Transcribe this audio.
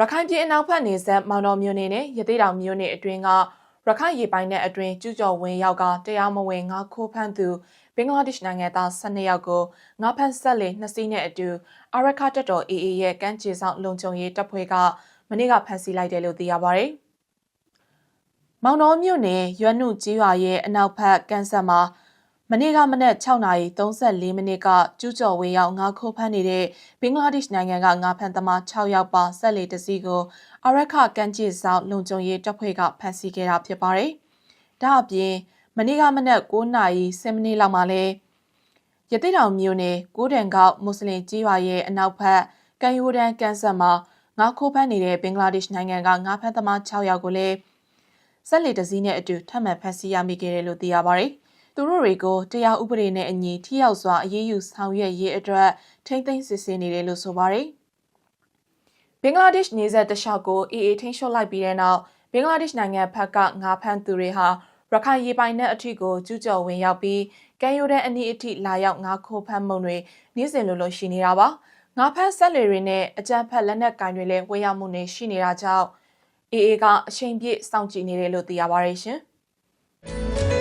ရခိုင်ပြည်အနောက်ဘက်နေဆက်မောင်တော်မြို့နယ်နဲ့ရသေးတောင်မြို့နယ်အတွင်းကရခိုင်ရေပိုင်းနယ်အတွင်းကျူးကျော်ဝင်ရောက်ကတရားမဝင်ငါခိုးဖမ်းသူဘင်္ဂလားဒေ့ရှ်နိုင်ငံသား12ယောက်ကိုငါဖမ်းဆက်လေနှစ်စီးနဲ့အတူအာရခတက်တော် AA ရဲ့ကမ်းခြေဆောင်လုံခြုံရေးတပ်ဖွဲ့ကမနေ့ကဖမ်းဆီးလိုက်တယ်လို့သိရပါဗျ။မောင်တော်မြို့နယ်ရွက်နုကြီးရွာရဲ့အနောက်ဘက်ကန်ဆက်မှာ မနေ့ကမနက်6:34မိနစ်ကကျူးကျော်ဝေရောက်ငါခိုးဖမ်းနေတဲ့ဘင်္ဂလားဒေ့ရှ်နိုင်ငံကငါဖမ်းသမား6ယောက်ပါဆက်လေတစည်းကိုအရက်ခကန်ကြီးဆောင်လုံခြုံရေးတပ်ဖွဲ့ကဖမ်းဆီးခဲ့တာဖြစ်ပါတယ်။ဒါအပြင်မနေ့ကမနက်9:10မိနစ်လောက်မှာလဲရတိတောင်မြို့နယ်ကိုးတန်ကောက်မွတ်စလင်ကြီးရွာရဲ့အနောက်ဘက်ကန်ယိုဒန်ကန်ဆက်မှာငါခိုးဖမ်းနေတဲ့ဘင်္ဂလားဒေ့ရှ်နိုင်ငံကငါဖမ်းသမား6ယောက်ကိုလည်းဆက်လေတစည်းနဲ့အတူထပ်မံဖမ်းဆီးရမိခဲ့တယ်လို့သိရပါတယ်။ သူတို့တွေကိုတရားဥပဒေနဲ့အညီထိရောက်စွာအရေးယူဆောင်ရွက်ရေးအတွက်ထိမ့်သိမ်းစစ်ဆေးနေတယ်လို့ဆိုပါတယ်။ဘင်္ဂလားဒေ့ရှ်နေဆက်တလျှောက်ကိုအေအေထိန်းချုပ်လိုက်ပြီးတဲ့နောက်ဘင်္ဂလားဒေ့ရှ်နိုင်ငံဘက်ကငါးဖမ်းသူတွေဟာရခိုင်ရေပိုင်နက်အထိကိုကျူးကျော်ဝင်ရောက်ပြီးကမ်းရိုးတန်းအနီးအထိလာရောက်ငါးခိုးဖမ်းမှုတွေနေ့စဉ်လိုလိုရှိနေတာပါ။ငါးဖမ်းဆက်လေတွေနဲ့အကြမ်းဖက်လက်နက်ကင်တွေလည်းဝေရောက်မှုတွေရှိနေတာကြောင့်အေအေကအချိန်ပြည့်စောင့်ကြည့်နေတယ်လို့သိရပါတယ်ရှင်။